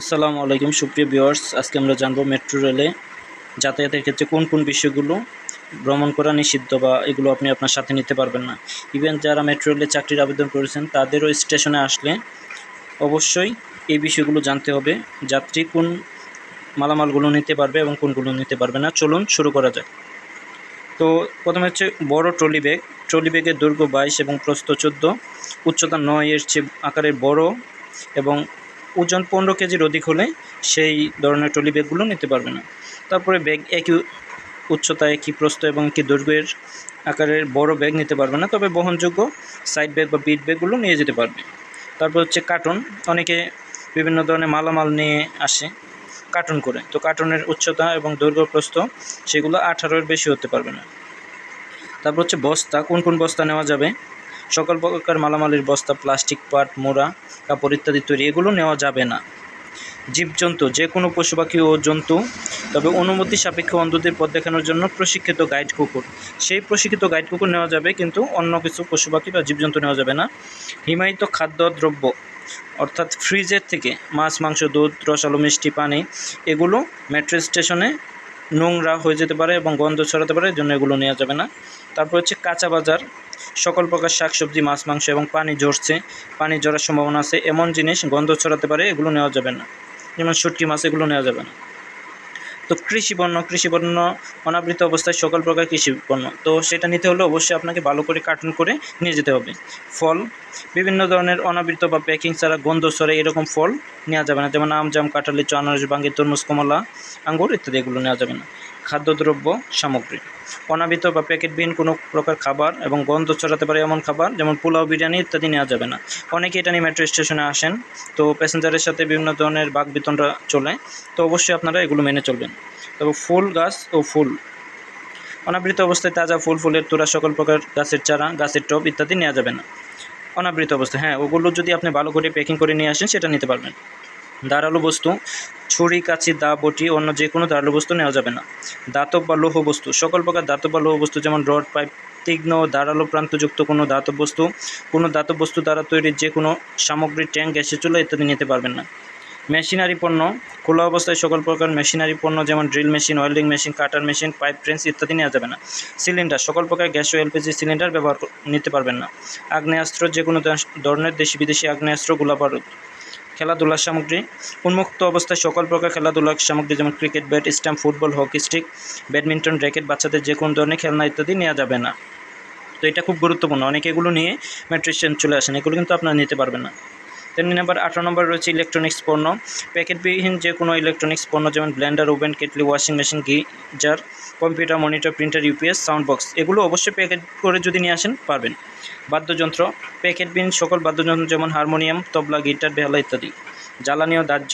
আসসালামু আলাইকুম, সুপ্রিয় ভিউয়ার্স। আজকে আমরা জানব মেট্রো রেলে যাতায়াতের ক্ষেত্রে কোন কোন বিষয়গুলো ভ্রমণ করা নিষিদ্ধ বা এগুলো আপনি আপনার সাথে নিতে পারবেন না। ইভেন যারা মেট্রো রেলে চাকরির আবেদন করেছেন, তাদেরও স্টেশনে আসলে অবশ্যই এই বিষয়গুলো জানতে হবে। যাত্রী কোন মালামালগুলো নিতে পারবে এবং কোনগুলো নিতে পারবে না। চলুন শুরু করা যাক। তো প্রথমে হচ্ছে বড় ট্রলি ব্যাগ। ট্রলি ব্যাগের দৈর্ঘ্য বাইশ এবং প্রস্থ চোদ্দ। উচ্চতা নয় এর চেয়ে আকারের বড় এবং ওজন পনেরো কেজির অধিক হলে সেই ধরনের ট্রলি ব্যাগগুলো নিতে পারবে না। তারপরে ব্যাগ একই উচ্চতা একই প্রস্থ এবং একই দৈর্ঘ্যের আকারের বড় ব্যাগ নিতে পারবে না, তবে বহনযোগ্য সাইড ব্যাগ বা বিট ব্যাগগুলো নিয়ে যেতে পারবে। তারপর হচ্ছে কার্টন, অনেকে বিভিন্ন ধরনের মালামাল নিয়ে আসে কার্টন করে। তো কার্টনের উচ্চতা এবং দৈর্ঘ্য প্রস্থ সেগুলো আঠারোর বেশি হতে পারবে না। তারপর হচ্ছে বস্তা, কোন কোন বস্তা নেওয়া যাবে? সকল প্রকার মালামালের বস্তা, প্লাস্টিক পাট, মোড়া, কাপড় ইত্যাদি তৈরি, এগুলো নেওয়া যাবে না। জীবজন্তু, যে কোনো পশু পাখি ও জন্তু, তবে অনুমতি সাপেক্ষে অন্ধদের পথ দেখানোর জন্য প্রশিক্ষিত গাইড কুকুর। সেই প্রশিক্ষিত গাইড কুকুর নেওয়া যাবে, কিন্তু অন্য কিছু পশু পাখি বা জীবজন্তু নেওয়া যাবে না। হিমায়িত খাদ্য দ্রব্য, অর্থাৎ ফ্রিজের থেকে মাছ, মাংস, দুধ রসালো মিষ্টি, পানি, এগুলো মেট্রো স্টেশনে নোংরা হয়ে যেতে পারে এবং গন্ধ ছড়াতে পারে এই জন্য এগুলো নেওয়া যাবে না। তারপর হচ্ছে কাঁচা বাজার। সকল প্রকার শাকসবজি, মাছ, মাংস এবং পানি ঝরছে। পানি ঝরার সম্ভাবনা আছে। এমন জিনিস গন্ধ ছড়াতে পারে, এগুলো নেওয়া যাবে না। যেমন শুটকি মাছ, এগুলো নেওয়া যাবে না। তো কৃষি পণ্য কৃষি পণ্য অনাবৃত অবস্থায় সকল প্রকার কৃষি পণ্য। তো সেটা নিতে হলে অবশ্যই আপনাকে ভালো করে কার্টুন করে নিয়ে যেতে হবে। ফল, বিভিন্ন ধরনের অনাবৃত বা প্যাকিং ছাড়া গন্ধ সরে এরকম ফল নেওয়া যাবে না। যেমন আম, জাম, কাঁঠালি, লিচু, আনারস বাঙ্গি তরমুজ, কমলা, আঙ্গুর ইত্যাদি এগুলো নেওয়া যাবে না। খাদ্যদ্রব্য সামগ্রী। অনাবৃত বা প্যাকেটবিহীন কোনো প্রকার খাবার এবং গন্ধ ছড়াতে পারে এমন খাবার, যেমন পোলাও, বিরিয়ানি ইত্যাদি নেওয়া যাবে না। অনেকে এটা নিয়ে মেট্রো স্টেশনে আসেন, তো প্যাসেঞ্জারের সাথে বিভিন্ন ধরনের বাক বিতনটা চলে, তো অবশ্যই আপনারা এগুলো মেনে চলবেন। তবে ফুল গাছ ও ফুল। অনাবৃত অবস্থায় তাজা ফুল, ফুলের তোরা সকল প্রকার গাছের চারা, গাছের টব ইত্যাদি নেওয়া যাবে না। অনাবৃত অবস্থায় হ্যাঁ ওগুলো যদি আপনি ভালো করে প্যাকিং করে নিয়ে আসেন, সেটা নিতে পারবেন। ধারালো বস্তু ছুরি, কাঁচি, দা, বটি, অন্য যে কোনো ধারালো বস্তু নেওয়া যাবে না। দাতব বা লৌহ বস্তু। সকল প্রকার দাতব বা লৌহ বস্তু, যেমন রড, পাইপ, তীক্ষ্ণ, ধারালো প্রান্তযুক্ত কোনো ধাতব বস্তু, কোনো ধাতব বস্তু দ্বারা তৈরি যে কোনো সামগ্রী, ট্যাঙ্ক, গ্যাসের চুলা ইত্যাদি নিতে পারবেন না। মেশিনারি পণ্য। খোলা অবস্থায় সকল প্রকার মেশিনারি পণ্য, যেমন drill machine, welding machine, cutter machine, pipe trench ইত্যাদি নেওয়া যাবে না। সিলিন্ডার। সকল প্রকার গ্যাস ও এলপিজি সিলিন্ডার ব্যবহার নিতে পারবেন না। আগ্নেয়াস্ত্র যে কোনো ধরনের দেশি বিদেশি আগ্নেয়াস্ত্র গোলা বারুদ খেলাধুলার সামগ্রী। উন্মুক্ত অবস্থায় সকল প্রকার খেলাধুলার সামগ্রী যেমন cricket, bat, stump, football, hockey, stick, badminton, racket বাচ্চাদের যে কোনো ধরনের খেলনা ইত্যাদি নেওয়া যাবে না। তো এটা খুব গুরুত্বপূর্ণ। অনেকে এগুলো নিয়ে ম্যাট্রিশিয়ান চলে আসেন। এগুলো কিন্তু আপনারা নিতে পারবেন না। তেমনি নাম্বার আঠারো নম্বর রয়েছে ইলেকট্রনিক্স পণ্য। প্যাকেটবিহীন যে কোনো ইলেকট্রনিক্স পণ্য যেমন blender oven kettle washing machine geyser computer monitor printer UPS sound box এগুলো অবশ্যই প্যাকেট করে যদি নিয়ে আসেন, পারবেন। বাদ্যযন্ত্র প্যাকেটবিহীন সকল বাদ্যযন্ত্র যেমন হারমোনিয়াম তবলা গিটার বেহালা ইত্যাদি। জ্বালানীয় দাহ্য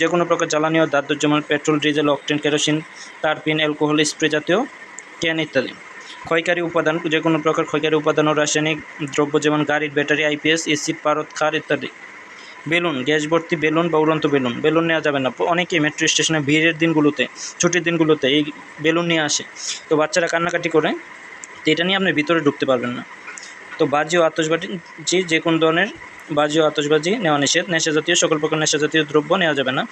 যে কোনো প্রকার জ্বালানীয় দাহ্য যেমন পেট্রোল ডিজেল অকটেন কেরোসিন তারপিন অ্যালকোহল স্প্রে জাতীয় ক্যান ইত্যাদি। ক্ষয়কারী উপাদান যে কোনো প্রকার ক্ষয়কারী উপাদান ও রাসায়নিক দ্রব্য যেমন গাড়ির ব্যাটারি আইপিএস এসি পারদ খার ইত্যাদি। বেলুন গ্যাস ভর্তি বেলুন বা উড়ন্ত বেলুন। বেলুন নেওয়া যাবে না। অনেকেই মেট্রো স্টেশনে ভিড়ের দিনগুলোতে, ছুটির দিনগুলোতে এই বেলুন নিয়ে আসে। তো বাচ্চারা কান্নাকাটি করে, তো এটা নিয়ে আপনি ভিতরে ঢুকতে পারবেন না। তো বাজি ও আতসবাজি যে যে কোনো ধরনের বাজি ও আতসবাজি নেওয়া নিষেধ। নেশা জাতীয়, সকল প্রকার নেশা জাতীয় দ্রব্য নেওয়া যাবে না।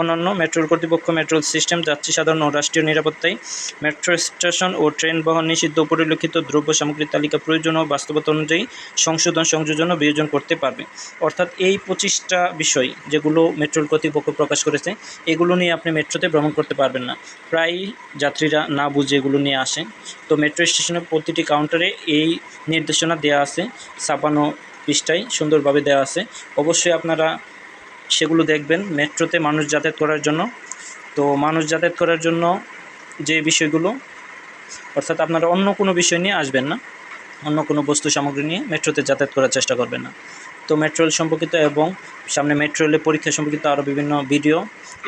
অন্যান্য মেট্রোল কর্তৃপক্ষ মেট্রোল সিস্টেম যাত্রী সাধারণ ও রাষ্ট্রীয় নিরাপত্তায় মেট্রো স্টেশন ও ট্রেন বহন নিষিদ্ধ পরিলক্ষিত দ্রব্য সামগ্রীর তালিকা প্রয়োজন ও বাস্তবতা অনুযায়ী সংশোধন, সংযোজন ও বিয়োজন করতে পারবে। অর্থাৎ এই পঁচিশটা বিষয় যেগুলো মেট্রোল কর্তৃপক্ষ প্রকাশ করেছে, এগুলো নিয়ে আপনি মেট্রোতে ভ্রমণ করতে পারবেন না। প্রায় যাত্রীরা না বুঝে এগুলো নিয়ে আসে। তো মেট্রো স্টেশনের প্রতিটি কাউন্টারে এই নির্দেশনা দেওয়া আছে, ছাপানো পৃষ্ঠায় সুন্দরভাবে দেওয়া আছে। অবশ্যই আপনারা সেগুলো দেখবেন। মেট্রোতে মানুষ যাতায়াত করার জন্য। তো মানুষ যাতায়াত করার জন্য যে বিষয়গুলো, অর্থাৎ আপনারা অন্য কোনো বিষয় নিয়ে আসবেন না। অন্য কোনো বস্তু সামগ্রী নিয়ে মেট্রোতে যাতায়াত করার চেষ্টা করবেন না। তো মেট্রো রেল সম্পর্কিত এবং সামনে মেট্রো রেলের পরীক্ষা সম্পর্কিত আরও বিভিন্ন ভিডিও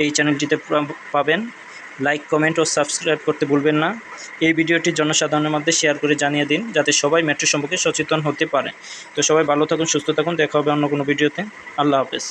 এই চ্যানেলটিতে পাবেন। লাইক কমেন্ট ও সাবস্ক্রাইব করতে ভুলবেন না। এই ভিডিওটি জনসাধারণের মধ্যে শেয়ার করে জানিয়ে দিন, যাতে সবাই মেট্রো সম্পর্কে সচেতন হতে পারে। তো সবাই ভালো থাকুন, সুস্থ থাকুন, দেখা হবে অন্য কোনো ভিডিওতে। আল্লাহ হাফেজ।